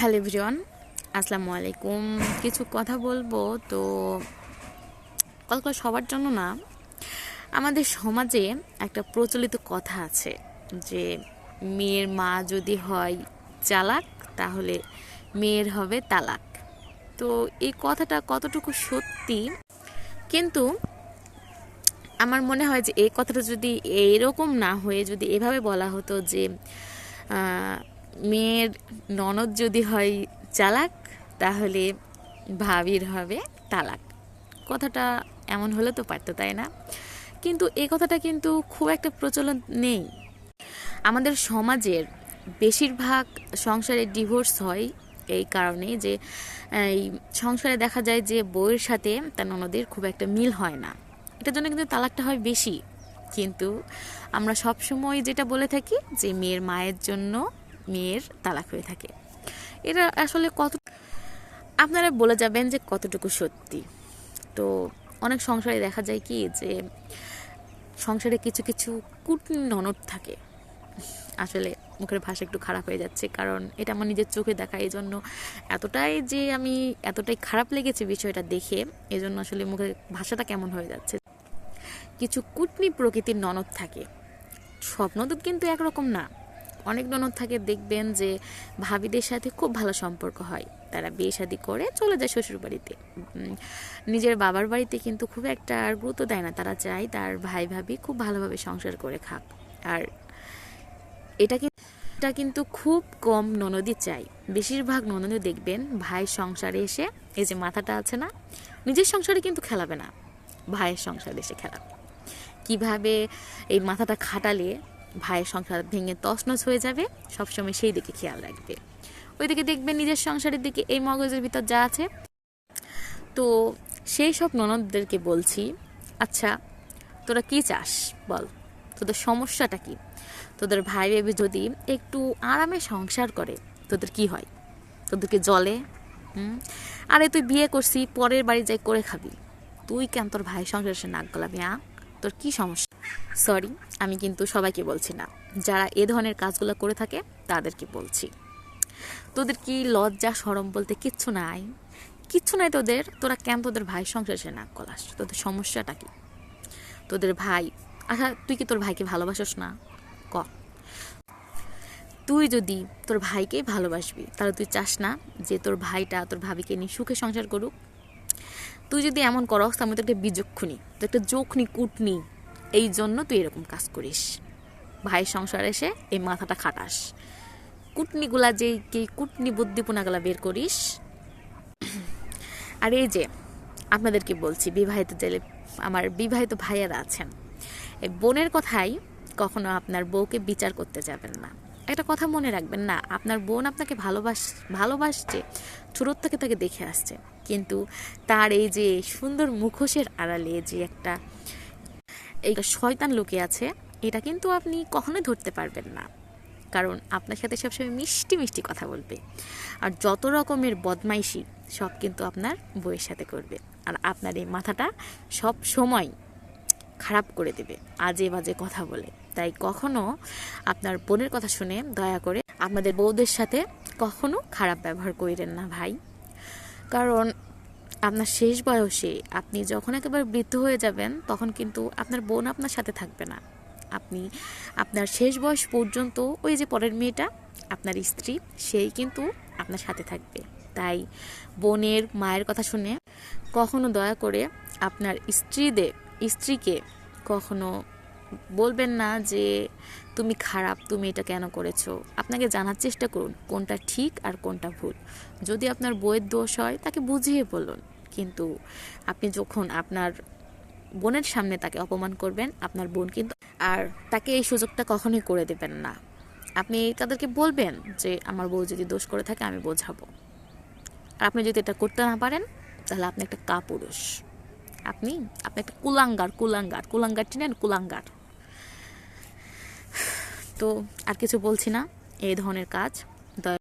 Hello everyone, আসসালামু আলাইকুম। কিছু কথা বলব তো কতগুলো সবার জন্য না, আমাদের সমাজে একটা প্রচলিত কথা আছে যে মেয়ের মা যদি হয় চালাক, তাহলে মেয়ের হবে তালাক। তো এই কথাটা কতটুকু সত্যি? কিন্তু আমার মনে হয় যে এই কথাটা যদি এরকম না হয়ে যদি এভাবে বলা হতো যে মেয়ের ননদ যদি হয় চালাক, তাহলে ভাবির হবে তালাক। কথাটা এমন হলে তো পারতো, তাই না? কিন্তু এই কথাটা কিন্তু খুব একটা প্রচলন নেই। আমাদের সমাজের বেশিরভাগ সংসারে ডিভোর্স হয় এই কারণে যে, এই সংসারে দেখা যায় যে বউয়ের সাথে তার ননদের খুব একটা মিল হয় না। এটার জন্য কিন্তু তালাকটা হয় বেশি। কিন্তু আমরা সব সময় যেটা বলে থাকি যে, মেয়ের মায়ের জন্য মেয়ের তালাক হয়ে থাকে। এটা আসলে কত আপনারা বলে যাবেন যে কতটুকু সত্যি। তো অনেক সংসারে দেখা যায় কি যে সংসারে কিছু কিছু কুটনি ননদ থাকে। আসলে মুখের ভাষা একটু খারাপ হয়ে যাচ্ছে কারণ এটা আমার নিজের চোখে দেখা। এই জন্য এতটাই যে আমি এতটাই খারাপ লেগেছে বিষয়টা দেখে এই জন্য আসলে মুখের ভাষাটা কেমন হয়ে যাচ্ছে। কিছু কুটনি প্রকৃতির ননদ থাকে। সব ননদ কিন্তু একরকম না। অনেক ননদ থাকে, দেখবেন যে ভাবিদের সাথে খুব ভালো সম্পর্ক হয়। তারা বিয়ে শাদি করে চলে যায় শ্বশুর বাড়িতে নিজের বাবার বাড়িতে কিন্তু খুব একটা আর গুরুত্ব দেয় না। তারা চায় তার ভাই, ভাবি খুব ভালোভাবে সংসার করে খাক। আর এটা এটা কিন্তু খুব কম ননদই চাই বেশিরভাগ ননদই দেখবেন ভাই সংসারে এসে এই যে মাথাটা আছে না, নিজের সংসারে কিন্তু খেলাবে না। ভাইয়ের সংসারে এসে খেলাবে। কীভাবে এই মাথাটা খাটালে ভাইয়ের সংসার ভেঙে তছনছ হয়ে যাবে, সবসময় সেই দিকে খেয়াল রাখবে। ওইদিকে দেখবে নিজের সংসারের দিকে এই মগজের ভিতর যা আছে। তো সেই সব ননদদেরকে বলছি আচ্ছা তোরা কি চাস? বল, তোদের সমস্যাটা কি? তোদের ভাই বেবি যদি একটু আরামে সংসার করে, তোদের কি হয়? তোদেরকে জলে আরে তুই বিয়ে করছি, পরের বাড়ি যাই করে খাবি। তুই কেন তোর ভাই সংসার নাক গলাবি, আ? তোর কি সমস্যা? সরি আমি কিন্তু সবাইকে বলছি না। যারা এ ধরনের কাজগুলো করে থাকে, তাদেরকে বলছি। তোদের কি লজ্জা সরম বলতে কিচ্ছু নাই? কিচ্ছু নাই তোদের? তোরা কেন তোদের ভাই সংসার সে নাক গলাস? তোদের সমস্যাটা কি? তোদের ভাই আচ্ছা তুই কি তোর ভাইকে ভালোবাসস না? ক? তুই যদি তোর ভাইকেই ভালোবাসবি, তাহলে তুই চাস না যে তোর ভাইটা তোর ভাবিকে নিয়ে সুখে সংসার করুক তুই যদি এমন করস, তার মধ্যে একটা বিচক্ষণী তো একটা যোখনি কুটনি, এই জন্য তুই এরকম কাজ করিস। ভাই সংসার এসে এই মাথাটা খাটাস। কুটনিগুলা যে কি কুটনি বুদ্ধিপোনাগুলা বের করিস। আর এই যে, আপনাদেরকে বলছি, বিবাহিত জেলে, আমার বিবাহিত ভাইয়ারা আছেন। এই বোনের কথাই কখনো আপনার বউকে বিচার করতে যাবেন না। একটা কথা মনে রাখবেন না, আপনার বোন আপনাকে ভালোবাস, ভালোবাসছে ছোটোর থেকে তাকে দেখে আসছে। কিন্তু তার এই যে সুন্দর মুখোশের আড়ালে যে একটা এই শয়তান লোকে আছে, এটা কিন্তু আপনি কখনোই ধরতে পারবেন না। কারণ আপনার সাথে সবসময় মিষ্টি মিষ্টি কথা বলবে। আর যত রকমের বদমাইশি সব কিন্তু আপনার বইয়ের সাথে করবে। আর আপনার এই মাথাটা সব সময় খারাপ করে দেবে, আজে বাজে কথা বলে। তাই কখনো আপনার বোনের কথা শুনে দয়া করে আপনাদের বউদের সাথে কখনো খারাপ ব্যবহার করিলেন না ভাই। কারণ আপনার শেষ বয়সে আপনি যখন একেবারে বৃদ্ধ হয়ে যাবেন, তখন কিন্তু আপনার বোন আপনার সাথে থাকবে না। আপনি, আপনার শেষ বয়স পর্যন্ত ওই যে পরের মেয়েটা, আপনার স্ত্রী, সেই কিন্তু আপনার সাথে থাকবে। তাই বোনের মায়ের কথা শুনে কখনো দয়া করে আপনার স্ত্রীদের, স্ত্রীকে কখনো বলবেন না যে তুমি খারাপ, তুমি এটা কেন করেছ? আপনাকে জানার চেষ্টা করুন কোনটা ঠিক আর কোনটা ভুল। যদি আপনার বইয়ের দোষ হয়, তাকে বুঝিয়ে বলুন। কিন্তু আপনি যখন আপনার বোনের সামনে তাকে অপমান করবেন, আপনার বোন কিন্তু আর তাকে এই সুযোগটা কখনোই করে দেবেন না। আপনি তাদেরকে বলবেন যে, আমার বউ যদি দোষ করে থাকে, আমি বোঝাবো। আর আপনি যদি এটা করতে না পারেন, তাহলে আপনি একটা কাপুরুষ। আপনি আপনি একটা কুলাঙ্গার কুলাঙ্গার কুলাঙ্গার চিনেন, কুলাঙ্গার। তো আর কিছু বলছি না এই ধরনের কাজ।